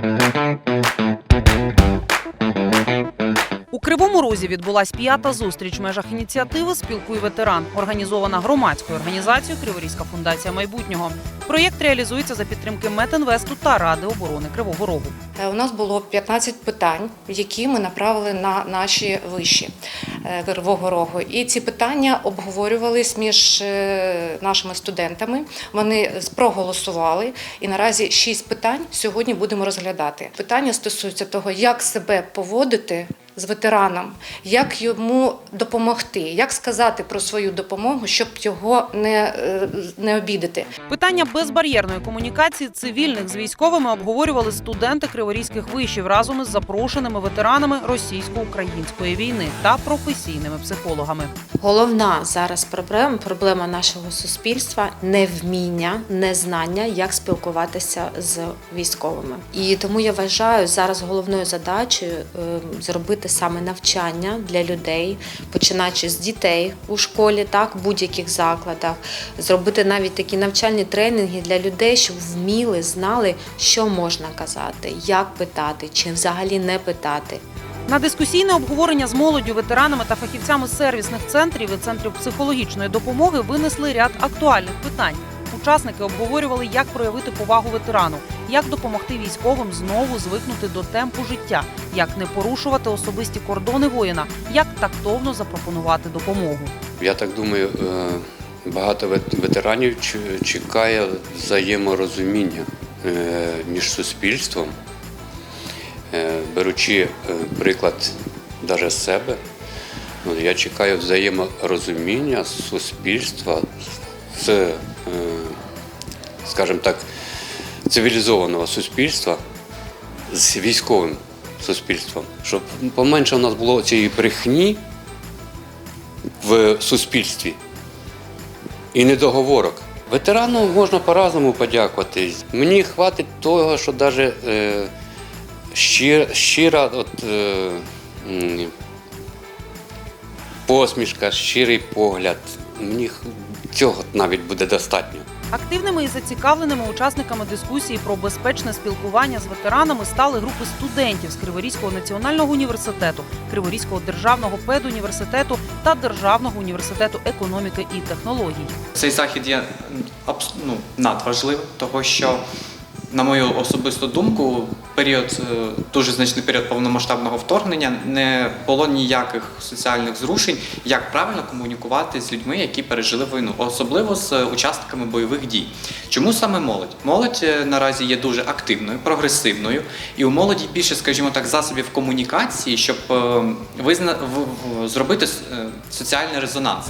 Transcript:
Thank you. У Кривому Розі відбулась п'ята зустріч в межах ініціативи Спілкуй ветеран, організована громадською організацією Криворізька фундація майбутнього. Проєкт реалізується за підтримки Метинвесту та Ради оборони Кривого Рогу. Е, У нас було 15 питань, які ми направили на наші виші е, Кривого Рогу. І ці питання обговорювались між е, нашими студентами. Вони проголосували, і наразі 6 питань сьогодні будемо розглядати. Питання стосуються того, як себе поводити. З ветераном, як йому допомогти, як сказати про свою допомогу, щоб його не, е, не обідати. Питання безбар'єрної комунікації цивільних з військовими обговорювали студенти криворізьких вишів разом із запрошеними ветеранами російсько-української війни та професійними психологами. Головна зараз проблема, проблема нашого суспільства невміння, незнання, як спілкуватися з військовими. І тому я вважаю зараз головною задачею е, зробити саме навчання для людей, починаючи з дітей у школі, так в будь-яких закладах, зробити навіть такі навчальні тренінги для людей, щоб вміли, знали, що можна казати, як питати, чи взагалі не питати. На дискусійне обговорення з молоддю, ветеранами та фахівцями сервісних центрів і центрів психологічної допомоги винесли ряд актуальних питань. Учасники обговорювали, як проявити повагу ветерану, як допомогти військовим знову звикнути до темпу життя, як не порушувати особисті кордони воїна, як тактовно запропонувати допомогу. Я так думаю, е, багато ветеранів чекає взаєморозуміння е, між суспільством, беручи е, приклад навіть себе. ну, Я чекаю взаєморозуміння суспільства з, е, скажімо так, цивілізованого суспільства з військовим суспільством, щоб поменше у нас було цієї брехні в суспільстві і недоговорок. Ветерану можна по-разному подякувати. Мені хватить того, що навіть е, щира, щира от, е, посмішка, щирий погляд. Мені цього навіть буде достатньо. Активними і зацікавленими учасниками дискусії про безпечне спілкування з ветеранами стали групи студентів з Криворізького національного університету, Криворізького державного педуніверситету та Державного університету економіки і технологій. Цей захід є ну, надважливим, того що, на мою особисту думку, період, е, дуже значний період повномасштабного вторгнення не було ніяких соціальних зрушень, як правильно комунікувати з людьми, які пережили війну, особливо з учасниками бойових дій. Чому саме молодь? Молодь е, наразі є дуже активною, прогресивною, і у молоді більше, скажімо так, засобів комунікації, щоб е, визна... в- зробити соціальний резонанс.